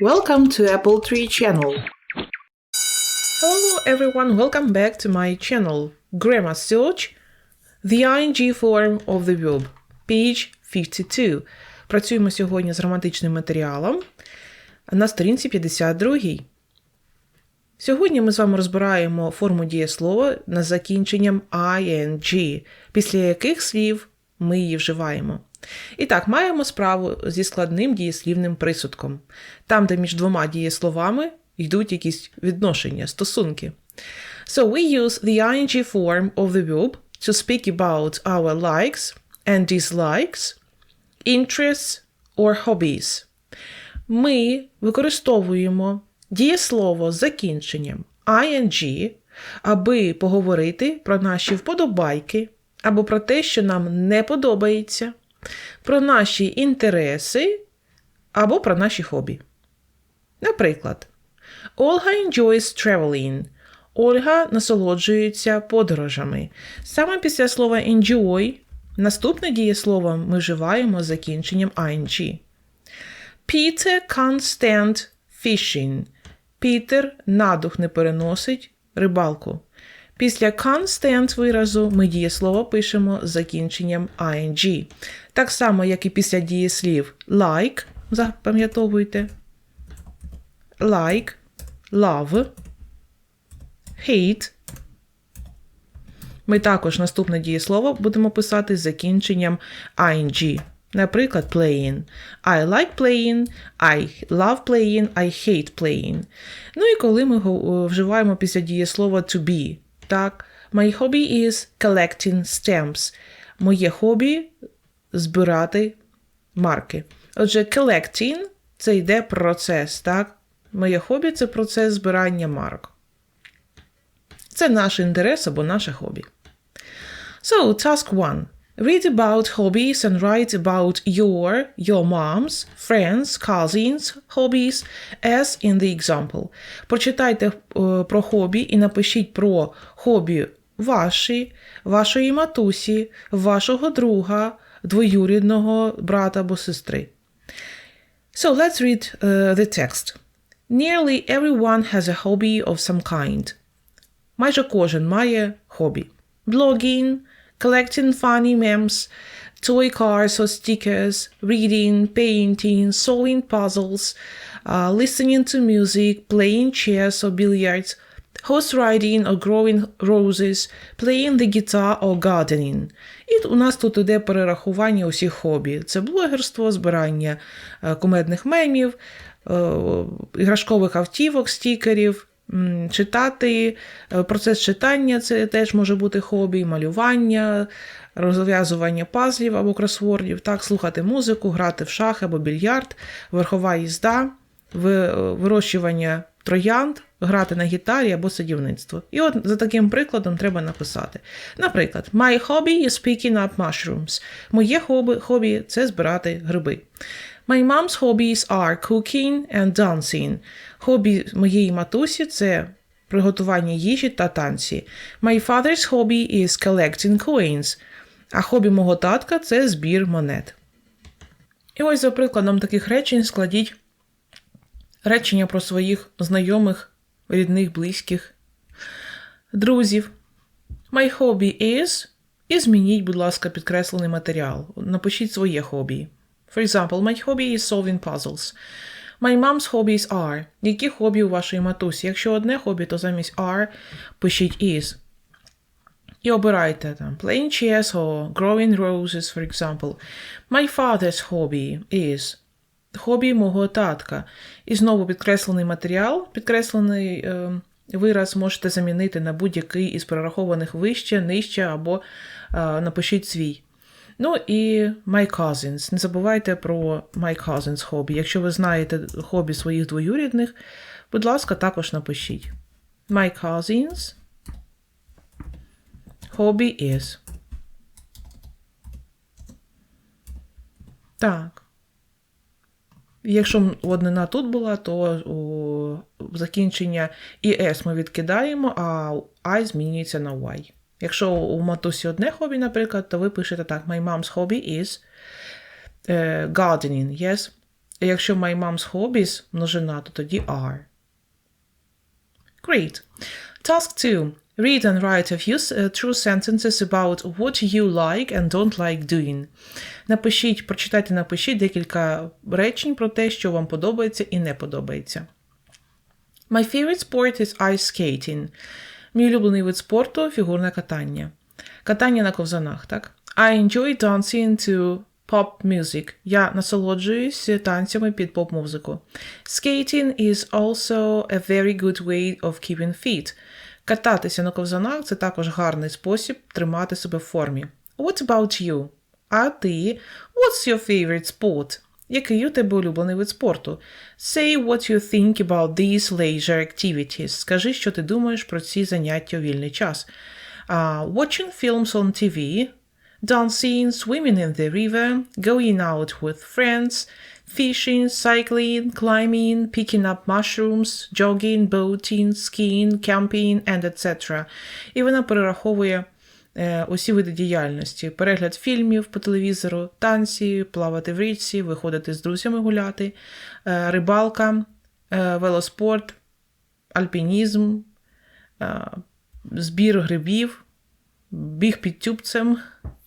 Welcome to Apple Tree channel. Hello everyone, welcome back to my channel. Grammar Search, the ing form of the verb, page 52. Працюємо сьогодні з граматичним матеріалом на сторінці 52. Сьогодні ми з вами розбираємо форму дієслова з закінченням ing, після яких слів ми її вживаємо. І так, маємо справу зі складним дієслівним присудком, там, де між двома дієсловами йдуть якісь відношення, стосунки. So we use the ing form of the verb to speak about our likes and dislikes, interests or hobbies. Ми використовуємо дієслово з закінченням ing, аби поговорити про наші вподобайки або про те, що нам не подобається, про наші інтереси або про наші хобі. Наприклад, Ольга enjoys traveling. Ольга насолоджується подорожами. Саме після слова enjoy наступне дієслово ми вживаємо з закінченням ing. Peter can't stand fishing. Пітер надух не переносить рибалку. Після can't stand виразу ми дієслово пишемо з закінченням ing. Так само, як і після дієслів like, запам'ятовуйте, like, love, hate. Ми також наступне дієслово будемо писати з закінченням ing. Наприклад, playing. I like playing, I love playing, I hate playing. Ну і коли ми вживаємо після дієслова to be. Так, my hobby is collecting stamps. Моє хобі збирати марки. Отже, collecting – це йде процес, так? Моє хобі це процес збирання марок. Це наш інтерес або наше хобі. So, task one. Read about hobbies and write about your, your mom's, friends, cousins, hobbies, as in the example. Прочитайте е, про хобі і напишіть про хобі ваші, вашої матусі, вашого друга, двоюрідного брата або сестри. So let's read uh, the text. Nearly everyone has a hobby of some kind. Майже кожен має хобі. Blogging, collecting funny memes, toy cars or stickers, reading, painting, solving puzzles, uh, listening to music, playing chess or billiards, horse riding or growing roses, playing the guitar or gardening. І у нас тут іде перерахування усіх хобі. Це блогерство, збирання е, кумедних мемів, е, іграшкових автівок, стікерів, читати, е, процес читання це теж може бути хобі, малювання, розв'язування пазлів або кросвордів, так, слухати музику, грати в шах або більярд, верхова їзда, вирощування троянд, грати на гітарі або садівництво. І от за таким прикладом треба написати. Наприклад, My hobby is picking up mushrooms. Моє хобі, хобі це збирати гриби. My mom's hobbies are cooking and dancing. Хобі моєї матусі це приготування їжі та танці. My father's hobby is collecting coins. А хобі мого татка це збір монет. І ось за прикладом таких речень складіть речення про своїх знайомих, рідних, близьких, друзів. My hobby is. І змініть, будь ласка, підкреслений матеріал. Напишіть своє хобі. For example, my hobby is solving puzzles. My mom's hobbies are. Які хобі у вашої матусі? Якщо одне хобі, то замість are пишіть is. І обирайте там playing chess or growing roses, for example. My father's hobby is хобі мого татка. І знову підкреслений матеріал, підкреслений е, вираз можете замінити на будь-який із перерахованих вище, нижче або е, напишіть свій. Ну і my cousins. Не забувайте про my cousins хобі. Якщо ви знаєте хобі своїх двоюрідних, будь ласка, також напишіть. My cousins hobby is. Так. Якщо однина тут була, то у закінчення «es» ми відкидаємо, а I змінюється на Y. Якщо у матусі одне хобі, наприклад, то ви пишете так: My mom's hobby is е, gardening, yes? Якщо my mom's hobbies множина, то тоді are. Great. Task 2. Read and write a few uh, true sentences about what you like and don't like doing. Напишіть, прочитайте, напишіть декілька речень про те, що вам подобається і не подобається. My favorite sport is ice skating. Мій улюблений вид спорту фігурне катання. Катання на ковзанах, так? I enjoy dancing to pop music. Я насолоджуюсь танцями під поп-музику. Skating is also a very good way of keeping fit. Кататися на ковзанах це також гарний спосіб тримати себе в формі. What about you? А ти? What's your favorite sport? Який у тебе улюблений вид спорту? Say what you think about these leisure activities. Скажи, що ти думаєш про ці заняття у вільний час. Uh, watching films on TV, dancing, swimming in the river, going out with friends, fishing, cycling, climbing, picking up mushrooms, jogging, boating, skiing, camping, and etc. І вона перераховує е, Усі види діяльності: перегляд фільмів по телевізору, танці, плавати в річці, виходити з друзями гуляти, е, рибалка, е, велоспорт, альпінізм, е, збір грибів, біг під тюбцем,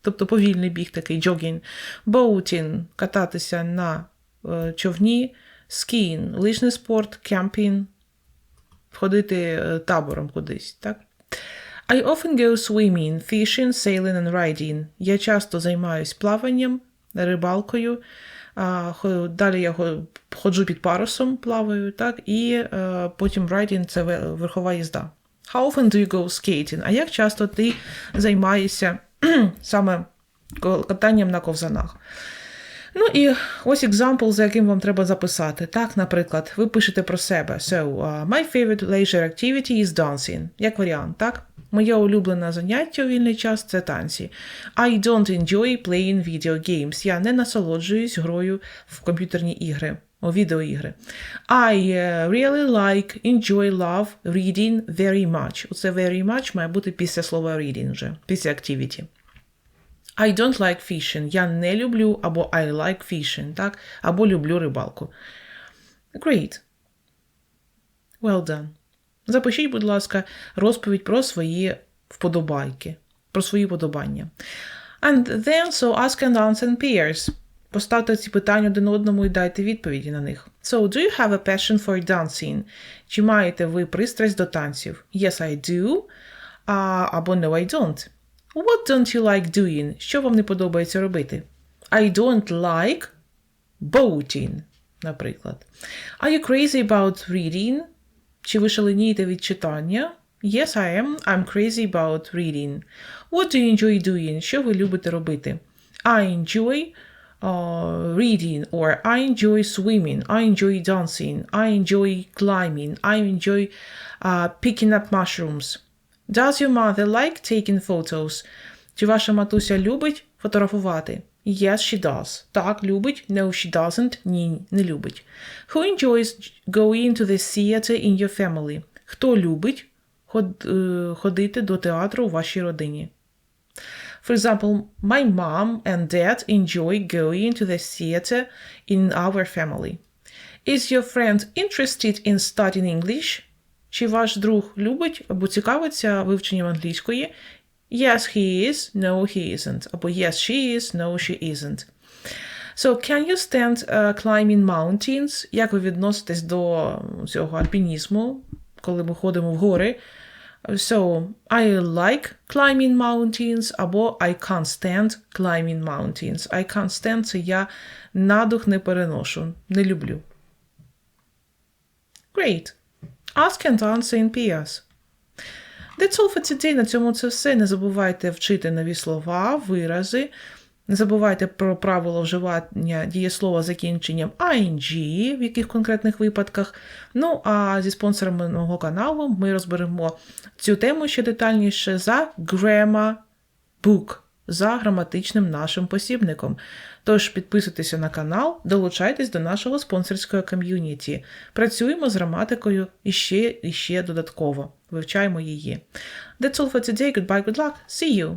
тобто повільний біг такий джогінг, боутінг, кататися на е, човні, скін, лижний спорт, кемпінг, ходити е, табором кудись, так? I often go swimming, fishing, sailing and riding. Я часто займаюсь плаванням, рибалкою. Далі я ходжу під парусом, плаваю, так, і е, потім riding – це верхова їзда. How often do you go skating? А як часто ти займаєшся саме катанням на ковзанах? Ну і ось екзампл, за яким вам треба записати. Так, наприклад, ви пишете про себе. So, uh, my favorite leisure activity is dancing. Як варіант, так? Моє улюблене заняття у вільний час це танці. I don't enjoy playing video games. Я не насолоджуюсь грою в комп'ютерні ігри, у відеоігри. I uh, really like, enjoy, love reading very much. Оце very much має бути після слова reading вже, після activity. I don't like fishing. Я не люблю, або I like fishing, так? Або люблю рибалку. Great. Well done. Запишіть, будь ласка, розповідь про свої вподобайки, про свої вподобання. And then, so ask and answer in pairs. Поставте ці питання один одному і дайте відповіді на них. So, do you have a passion for dancing? Чи маєте ви пристрасть до танців? Yes, I do. А, або no, I don't. What don't you like doing? Що вам не подобається робити? I don't like boating, наприклад. Are you crazy about reading? Чи ви шаленієте від читання? Yes, I am. I'm crazy about reading. What do you enjoy doing? Що ви любите робити? I enjoy uh, reading or I enjoy swimming. I enjoy dancing. I enjoy climbing. I enjoy uh, picking up mushrooms. Does your mother like taking photos? Чи ваша матуся любить фотографувати? Yes, she does. Так, любить. No, she doesn't. Ні, не любить. Who enjoys going to the theater in your family? Хто любить ход, е, ходити до театру у вашій родині? For example, my mom and dad enjoy going to the theater in our family. Is your friend interested in studying English? Чи ваш друг любить або цікавиться вивченням англійської? Yes, he is. No, he isn't. Або yes, she is. No, she isn't. So, can you stand uh, climbing mountains? Як ви відноситесь до цього альпінізму, коли ми ходимо в гори? So, I like climbing mountains, або I can't stand climbing mountains. I can't stand – це я надух не переношу, не люблю. Great. Ask and answer in pairs. Today. На цьому це все. Не забувайте вчити нові слова, вирази. Не забувайте про правило вживання дієслова закінченням ing, в яких конкретних випадках. Ну, а зі спонсорами мого каналу ми розберемо цю тему ще детальніше за Grammar Book, за граматичним нашим посібником. Тож підписуйтеся на канал, долучайтесь до нашого спонсорського ком'юніті. Працюємо з граматикою іще і ще додатково. Вивчаємо її. That's all for today. Goodbye, good luck. See you!